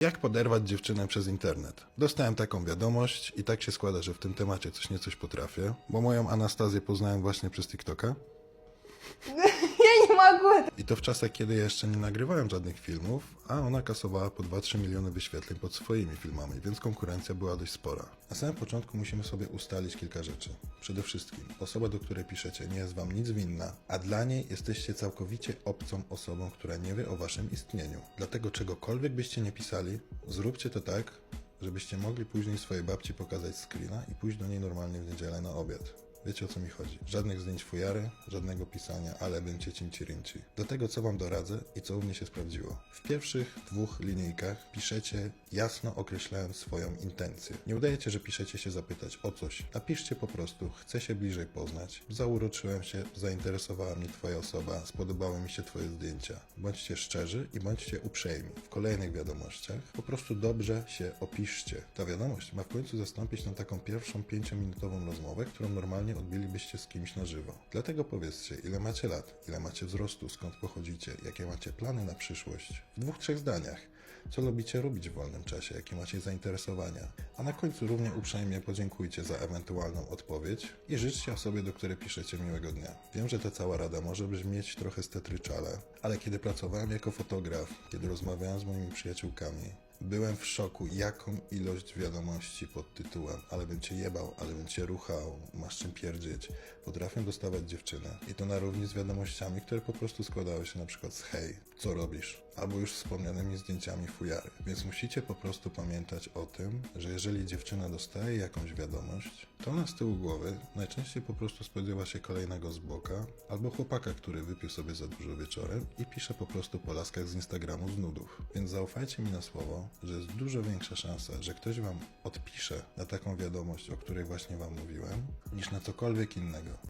Jak poderwać dziewczynę przez internet? Dostałem taką wiadomość i tak się składa, że w tym temacie coś nie coś potrafię, bo moją Anastazję poznałem właśnie przez TikToka. Nie. I to w czasach, kiedy jeszcze nie nagrywałem żadnych filmów, a ona kasowała po 2-3 miliony wyświetleń pod swoimi filmami, więc konkurencja była dość spora. Na samym początku musimy sobie ustalić kilka rzeczy. Przede wszystkim, osoba, do której piszecie, nie jest wam nic winna, a dla niej jesteście całkowicie obcą osobą, która nie wie o waszym istnieniu. Dlatego czegokolwiek byście nie pisali, zróbcie to tak, żebyście mogli później swojej babci pokazać screena i pójść do niej normalnie w niedzielę na obiad. Wiecie o co mi chodzi. Żadnych zdjęć fujary, żadnego pisania, ale będzie cinci rinci. Do tego co wam doradzę i co u mnie się sprawdziło. W pierwszych dwóch linijkach piszecie jasno określając swoją intencję. Nie udajecie, że piszecie się zapytać o coś. Napiszcie po prostu, chcę się bliżej poznać. Zauroczyłem się, zainteresowała mnie twoja osoba, spodobały mi się twoje zdjęcia. Bądźcie szczerzy i bądźcie uprzejmi. W kolejnych wiadomościach po prostu dobrze się opiszcie. Ta wiadomość ma w końcu zastąpić na taką pierwszą pięciominutową rozmowę, którą normalnie odbylibyście z kimś na żywo. Dlatego powiedzcie, ile macie lat, ile macie wzrostu, skąd pochodzicie, jakie macie plany na przyszłość. W dwóch, trzech zdaniach. Co lubicie robić w wolnym czasie, jakie macie zainteresowania. A na końcu równie uprzejmie podziękujcie za ewentualną odpowiedź i życzcie osobie, do której piszecie miłego dnia. Wiem, że ta cała rada może brzmieć trochę stetryczale, ale kiedy pracowałem jako fotograf, kiedy rozmawiałem z moimi przyjaciółkami, Byłem w szoku, jaką ilość wiadomości pod tytułem ale bym cię jebał, ale bym cię ruchał, masz czym pierdzieć, potrafię dostawać dziewczynę. I to na równi z wiadomościami, które po prostu składały się na przykład z hej, co robisz? Albo już wspomnianymi zdjęciami fujary. Więc musicie po prostu pamiętać o tym, że jeżeli dziewczyna dostaje jakąś wiadomość, to ona z tyłu głowy najczęściej po prostu spodziewa się kolejnego z boka, albo chłopaka, który wypił sobie za dużo wieczorem i pisze po prostu po laskach z Instagramu z nudów. Więc zaufajcie mi na słowo, że jest dużo większa szansa, że ktoś wam odpisze na taką wiadomość, o której właśnie wam mówiłem, niż na cokolwiek innego.